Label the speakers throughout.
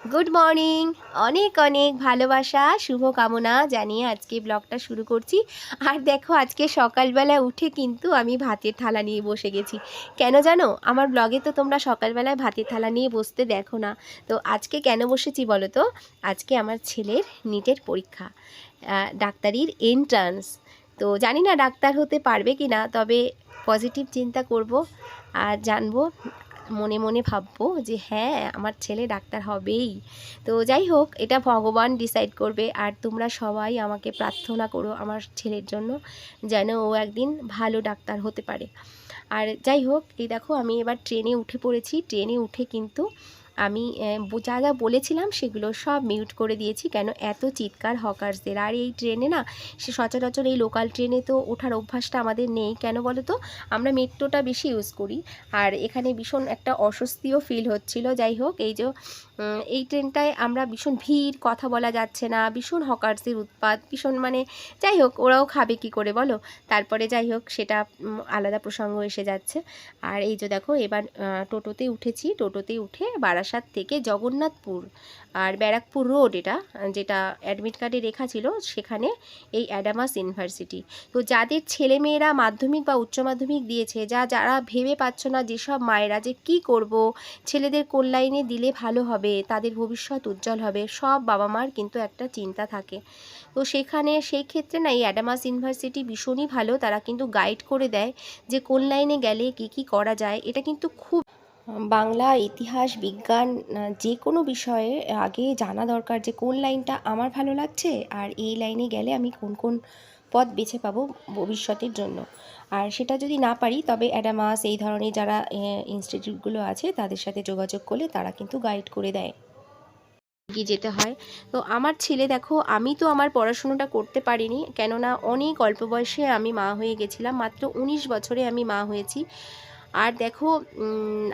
Speaker 1: Good morning অনেক অনেক ভালোবাসা, শুভকামনা জানিয়ে আজকে ব্লগটা শুরু করছি। আর দেখো, আজকে সকালবেলা উঠে কিন্তু আমি ভাতের থালা নিয়ে বসে গেছি। কেন জানো? আমার ব্লগে তো তোমরা সকালবেলায় ভাতের থালা নিয়ে বসতে দেখো না। তো আজকে কেন বসেছি বলো তো? আজকে আমার ছেলের নিটের পরীক্ষা ডাক্তারির এন্ট্রান্স তো জানি না ডাক্তার হতে পারবে কি না তবে পজিটিভ চিন্তা করব আর জানব মনে মনে ভাববো যে হ্যাঁ আমার ছেলে ডাক্তার হবেই। তো যাই হোক, এটা ভগবান ডিসাইড করবে আর তোমরা সবাই আমাকে প্রার্থনা করো আমার ছেলের জন্য যেন ও একদিন ভালো ডাক্তার হতে পারে। আর যাই হোক, এই দেখো আমি এবার ট্রেনে উঠে পড়েছি। ট্রেনে উঠে কিন্তু আমি যা যা বলেছিলাম সেগুলো সব মিউট করে দিয়েছি। কেন? এত চিৎকার হকার্সদের আর এই ট্রেনে না, সে সচরাচর এই লোকাল ট্রেনে তো ওঠার অভ্যাসটা আমাদের নেই। কেন বলো তো? আমরা মেট্রোটা বেশি ইউজ করি। আর এখানে ভীষণ একটা অস্বস্তিও ফিল হচ্ছিল। যাই হোক, এই যে এই ট্রেনটায় আমরা ভীষণ ভিড়, কথা বলা যাচ্ছে না, ভীষণ হকার্সের উৎপাত, ভীষণ মানে যাই হোক, ওরাও খাবে কি করে বলো? তারপরে যাই হোক, সেটা আলাদা প্রসঙ্গ এসে যাচ্ছে। আর এই যে দেখো, এবার টোটোতে উঠেছি। টোটোতে উঠে বারাসাত থেকে জগন্নাথপুর আর ব্যারাকপুর রোড এটা, যেটা অ্যাডমিট কার্ডে লেখা ছিল সেখানে এই অ্যাডামাস ইউনিভার্সিটি তো যাদের ছেলেমেয়েরা মাধ্যমিক বা উচ্চ মাধ্যমিক দিয়েছে, যা, যারা ভেবে পাচ্ছ না যেসব মায়েরা যে কি করব, ছেলেদের কল্যাণে দিলে ভালো হবে, তাদের ভবিষ্যৎ উজ্জ্বল হবে, সব বাবা মার কিন্তু একটা চিন্তা থাকে। তো সেখানে সেই ক্ষেত্রে না এই অ্যাডামাস ইউনিভার্সিটি ভীষণই ভালো, তারা কিন্তু গাইড করে দেয় যে কোন লাইনে গেলে কি কি করা যায়, এটা কিন্তু খুব বাংলা ইতিহাস, বিজ্ঞান যে কোনো বিষয়ে আগে জানা দরকার যে কোন লাইনটা আমার ভালো লাগছে আর এই লাইনে গেলে আমি কোন কোন পথ বেছে পাবো ভবিষ্যতের জন্য। আর সেটা যদি না পারি, তবে অ্যাডামাস, এই ধরনের যারা ইনস্টিটিউটগুলো আছে, তাদের সাথে যোগাযোগ করলে তারা কিন্তু গাইড করে দেয়। এগিয়ে যেতে হয়। তো আমার ছেলে, দেখো, আমি তো আমার পড়াশুনোটা করতে পারিনি, কেননা অনেক অল্প বয়সে আমি মা হয়ে গেছিলাম। মাত্র উনিশ বছরে আমি মা হয়েছি। আর দেখো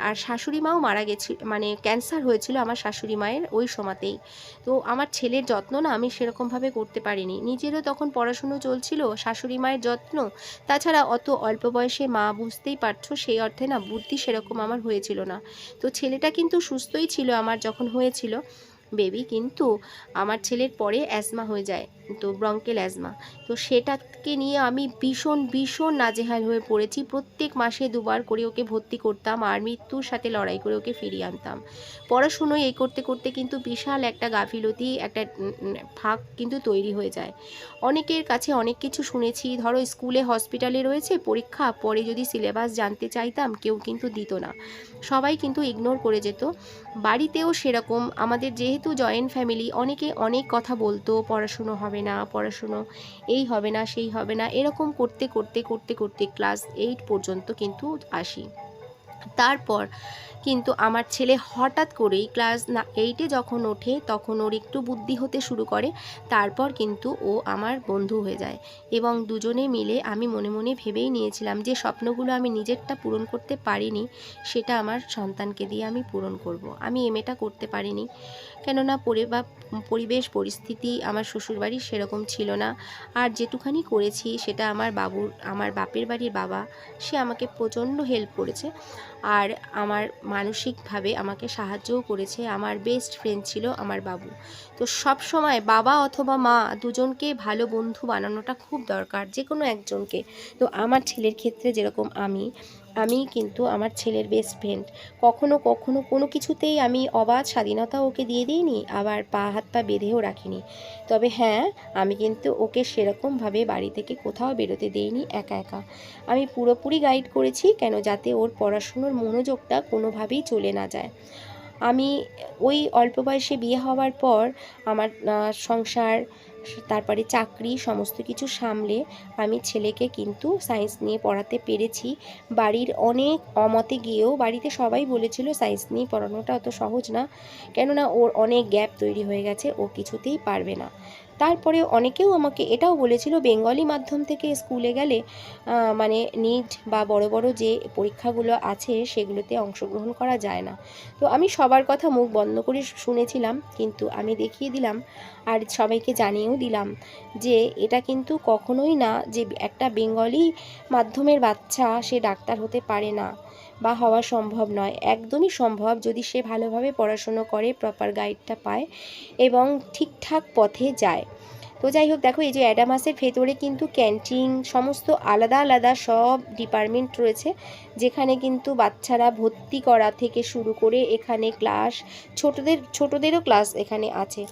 Speaker 1: আর শাশুড়ি মাও মারা গেছি মানে ক্যান্সার হয়েছিল আমার শাশুড়ি মায়ের ওই সময়তেই। তো আমার ছেলের যত্ন না আমি সেরকমভাবে করতে পারিনি। নিজেরও তখন পড়াশুনো চলছিল, শাশুড়ি মায়ের যত্ন। তাছাড়া অত অল্প বয়সে মা বুঝতেই পারছ, সেই অর্থে না বুদ্ধি সেরকম আমার হয়েছিল না। তো ছেলেটা কিন্তু সুস্থই ছিল আমার যখন হয়েছিল। বেবি, কিন্তু আমার ছেলের পরে অ্যাজমা হয়ে যায়, তো ব্রঙ্কেল অ্যাজমা। তো সেটাকে নিয়ে আমি ভীষণ ভীষণ নাজেহাল হয়ে পড়েছি। প্রত্যেক মাসে দুবার করে ওকে ভর্তি করতাম আর মৃত্যুর সাথে লড়াই করে ওকে ফিরিয়ে আনতাম। পড়াশুনোয় এই করতে করতে কিন্তু বিশাল একটা গাফিলতি, একটা ফাঁক কিন্তু তৈরি হয়ে যায়। অনেকের কাছে অনেক কিছু শুনেছি, ধরো স্কুলে, হসপিটালে রয়েছে, পরীক্ষা পরে যদি সিলেবাস জানতে চাইতাম, কেউ কিন্তু দিত না। সবাই কিন্তু ইগনোর করে যেত। বাড়িতেও সেরকম, আমাদের যেহেতু জয়েন্ট ফ্যামিলি, অনেকে অনেক কথা বলতো, পড়াশুনো হবে না, পড়াশুনো এই হবে না, সেই হবে না, এরকম করতে করতে করতে করতে ক্লাস এইট পর্যন্ত কিন্তু আসি। তারপর কিন্তু আমার ছেলে হঠাৎ করেই ক্লাস না এইটে যখন ওঠে তখন ওর একটু বুদ্ধি হতে শুরু করে, তারপর কিন্তু ও আমার বন্ধু হয়ে যায়। এবং দুজনে মিলে আমি মনে মনে ভেবেই নিয়েছিলাম যে স্বপ্নগুলো আমি নিজেরটা পূরণ করতে পারিনি, সেটা আমার সন্তানকে দিয়ে আমি পূরণ করব। আমি এমএটা করতে পারিনি। কেননা পরিবার পরিবেশ, পরিস্থিতি আমার শ্বশুরবাড়ির সেরকম ছিল না। আর যেটুখানি করেছি সেটা আমার বাবুর, আমার বাপের বাড়ির বাবা, সে আমাকে প্রচণ্ড হেল্প করেছে। আর আমার মানসিকভাবে আমাকে সাহায্যও করেছে। আমার বেস্ট ফ্রেন্ড ছিল আমার বাবু। তো সব সময় বাবা অথবা মা দুজনকে ভালো বন্ধু বানানোটা খুব দরকার যে কোনো একজনকে। তো আমার ছেলের ক্ষেত্রে যেরকম আমি আমি কিন্তু আমার ছেলের বেস্ট ফ্রেন্ড কখনো কখনো কোনো কিছুতেই আমি অবাধ স্বাধীনতা ওকে দিয়ে দিইনি, আবার পা, হাত, পা বেঁধেও রাখিনি। তবে হ্যাঁ আমি কিন্তু ওকে সেরকমভাবে বাড়ি থেকে কোথাও বেরোতে দেইনি একা একা। আমি পুরোপুরি গাইড করেছি কেন যাতে ওর পড়াশুনোর মনোযোগটা কোনোভাবেই চলে না যায়। আমি ওই অল্প বয়সে বিয়ে হওয়ার পর আমার সংসার তারপরে চাকরি, সমস্ত কিছু সামলে আমি ছেলেকে কিন্তু সায়েন্স নিয়ে পড়াতে পেরেছি। বাড়ির অনেক অমতে গিয়েও বাড়িতে সবাই বলেছিল সায়েন্স নিয়ে পড়ানোটা অত সহজ না। কেননা ওর অনেক গ্যাপ তৈরি হয়ে গেছে, ও কিছুতেই পারবে না। তারপরে অনেকেও আমাকে এটাও বলেছিল, বেঙ্গলি মাধ্যম থেকে স্কুলে গেলে মানে নিট বা বড় বড় যে পরীক্ষাগুলো আছে সেগুলোতে অংশগ্রহণ করা যায় না। তো আমি সবার কথা মুখ বন্ধ করে শুনেছিলাম, কিন্তু আমি দেখিয়ে দিলাম আর সবাইকে জানিয়েও দিলাম যে এটা কিন্তু কখনোই না যে একটা বেঙ্গলি মাধ্যমের বাচ্চা সে ডাক্তার হতে পারে না। বা হওয়া সম্ভব নয়। একদমই সম্ভব যদি সে ভালোভাবে পড়াশুনো করে প্রপার গাইডটা পায় এবং ঠিকঠাক পথে যায়। তো যাই হোক, দেখো এই যে অ্যাডামাসের ভেতরে কিন্তু ক্যান্টিন সমস্ত আলাদা আলাদা সব ডিপার্টমেন্ট রয়েছে, যেখানে কিন্তু বাচ্চারা ভর্তি করা থেকে শুরু করে এখানে ক্লাস ছোটদের, ছোটদেরও ক্লাস এখানে আছে।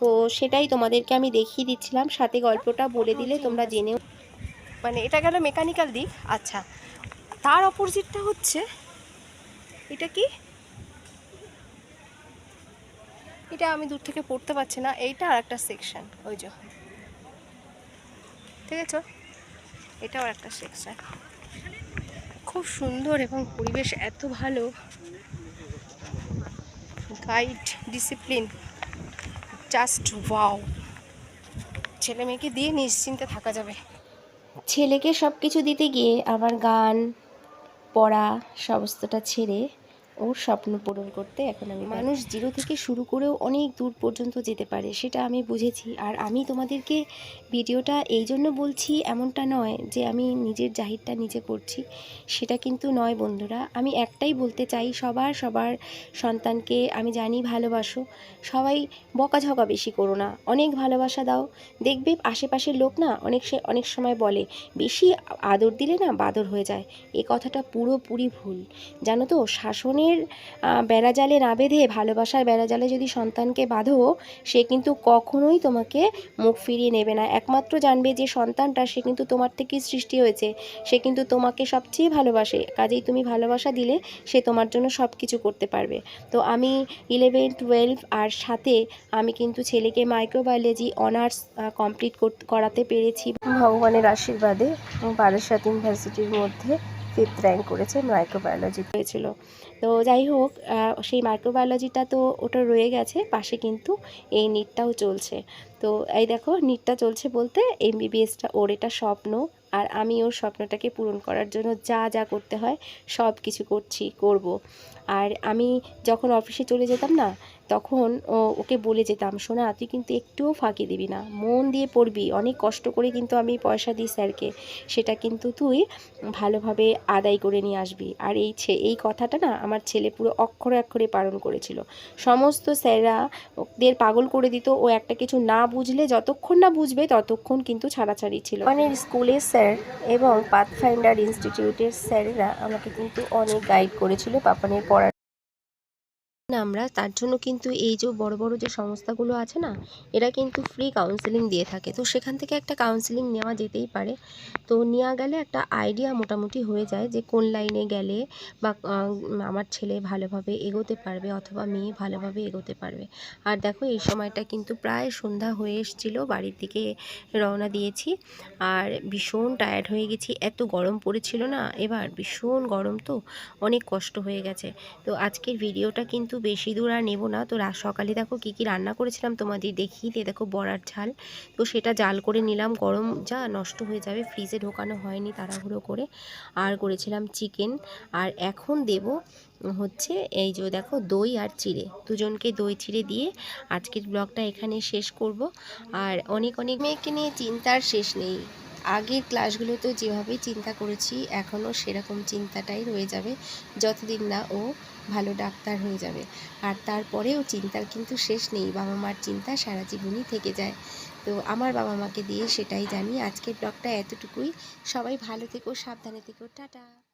Speaker 1: তো সেটাই তোমাদেরকে আমি দেখিয়ে দিচ্ছিলাম, সাথে গল্পটা বলে দিলে তোমরা জেনেও মানে এটা গেল মেকানিক্যাল দিক। আচ্ছা তার অপোজিটটা হচ্ছে, এটা কি? এটা আমি দূর থেকে পড়তে পারছি না, এইটা আর একটা সেকশন ওই যে। ঠিক আছে? এটাও একটা সেকশন খুব সুন্দর এবং পরিবেশ এত ভালো। গাইড ডিসিপ্লিন জাস্ট ওয়াও ছেলে মেয়েকে দিয়ে নিশ্চিন্তে থাকা যাবে। ছেলেকে সব কিছু দিতে গিয়ে আবার গান পড়া সমস্তটা ছেড়ে ওর স্বপ্ন পূরণ করতে এখন আমি মানুষ জিরো থেকে শুরু করেও অনেক দূর পর্যন্ত যেতে পারে, সেটা আমি বুঝেছি। আর আমি তোমাদেরকে ভিডিওটা এই জন্য বলছি, এমনটা নয় যে আমি নিজের জাহিরটা নিজে করছি, সেটা কিন্তু নয় বন্ধুরা। আমি একটাই বলতে চাই, সবার সবার সন্তানকে আমি জানি ভালোবাসো, সবাই বকাঝকা বেশি করো না, অনেক ভালোবাসা দাও। দেখবে আশেপাশের লোক না অনেক সে, অনেক সময় বলে, বেশি আদর দিলে না বাদর হয়ে যায়। এ কথাটা পুরোপুরি ভুল। জানো তো শাসনের আহ, বেড়াজালে না বেঁধে ভালোবাসার বেড়াজালে যদি সন্তানকে বাঁধো সে কিন্তু কখনোই তোমাকে মুখ ফিরিয়ে নেবে না। একমাত্র জানবে যে সন্তানটা সে কিন্তু তোমার থেকেই সৃষ্টি হয়েছে। সে কিন্তু তোমাকে সবচেয়ে ভালোবাসে। কাজেই তুমি ভালোবাসা দিলে সে তোমার জন্য সব কিছু করতে পারবে। তো আমি ইলেভেন টুয়েলভ আর সাথে আমি কিন্তু ছেলেকে মাইক্রোবায়োলজি অনার্স কমপ্লিট করাতে পেরেছি। ভগবানের আশীর্বাদে বারাসাত ইউনিভার্সিটির মধ্যে ফিফথ র্যাঙ্ক করেছে মাইক্রোবায়োলজি হয়েছিল। তো যাই হোক সেই মাইক্রোবায়োলজিটা তো ওটা রয়ে গেছে, পাশে কিন্তু এই নিটটাও চলছে। তো এই দেখো নিটটা চলছে বলতে এমবিবিএসটা ওর এটা স্বপ্ন, আর আমি ওর স্বপ্নটাকে পূরণ করার জন্য যা যা করতে হয় সব কিছু করছি, করব। আর আমি যখন অফিসে চলে যেতাম না তখন ওকে বলে যেতাম শোনা তুই কিন্তু একটুও ফাঁকি দিবি না। মন দিয়ে পড়বি। অনেক কষ্ট করে কিন্তু আমি পয়সা দিই স্যারকে। সেটা কিন্তু তুই ভালোভাবে আদায় করে নিয়ে আসবি। আর এই এই কথাটা না আমার ছেলে পুরো অক্ষরে অক্ষরে পালন করেছিল। সমস্ত স্যাররা ওদের পাগল করে দিত। ও একটা কিছু না বুঝলে, যতক্ষণ না বুঝবে, ততক্ষণ কিন্তু ছাড়াছাড়ি ছিল। মানে স্কুলের স্যার এবং পাথফাইন্ডার ইনস্টিটিউটের স্যারেরা আমাকে কিন্তু অনেক গাইড করেছিল পাপানের পড়ার আমরা, তার জন্য কিন্তু এই যে বড় বড় যে সংস্থাগুলো আছে না, এরা কিন্তু ফ্রি কাউন্সেলিং দিয়ে থাকে। তো সেখান থেকে একটা কাউন্সেলিং নেওয়া যেতেই পারে। তো নেওয়া গেলে একটা আইডিয়া মোটামুটি হয়ে যায় যে কোন লাইনে গেলে বা আমার ছেলে ভালোভাবে এগোতে পারবে অথবা মেয়ে ভালোভাবে এগোতে পারবে। আর দেখো, এই সময়টা কিন্তু প্রায় সন্ধ্যা হয়ে এসেছিল, বাড়ির দিকে রওনা দিয়েছি। আর ভীষণ টায়ার্ড হয়ে গেছি। এত গরম পড়েছিল না, এবার ভীষণ গরম তো, অনেক কষ্ট হয়ে গেছে। তো আজকের ভিডিওটা কিন্তু বেশি দূর আর নেব না। তো সকালে দেখো কি কি রান্না করেছিলাম তোমাদের দেখিয়ে দিয়ে দেখো বড়ার ঝাল। তো সেটা জাল করে নিলাম, গরম যা নষ্ট হয়ে যাবে, ফ্রিজে ঢোকানো হয়নি তাড়াহুড়ো করে। আর করেছিলাম চিকেন। আর এখন দেব হচ্ছে এই যে দেখো দই আর চিড়ে, দুজনকে দই চিড়ে দিয়ে আজকের ব্লগটা এখানে শেষ করব। আর অনেক অনেক মেয়েকে নিয়ে চিন্তার শেষ নেই। আগের ক্লাসগুলোতে যেভাবে চিন্তা করেছি, এখনও সেরকম চিন্তাটাই রয়ে যাবে। যতদিন না ও ভালো ডাক্তার হয়ে যাবে। আর তারপরেও চিন্তার কিন্তু শেষ নেই বাবা মার চিন্তা সারা জীবনই থেকে যায়। তো আমার বাবা মাকে দিয়ে সেটাই জানি। আজকের ব্লগটা এতটুকুই। সবাই ভালো থেকো, সাবধানে থেকো। টাটা!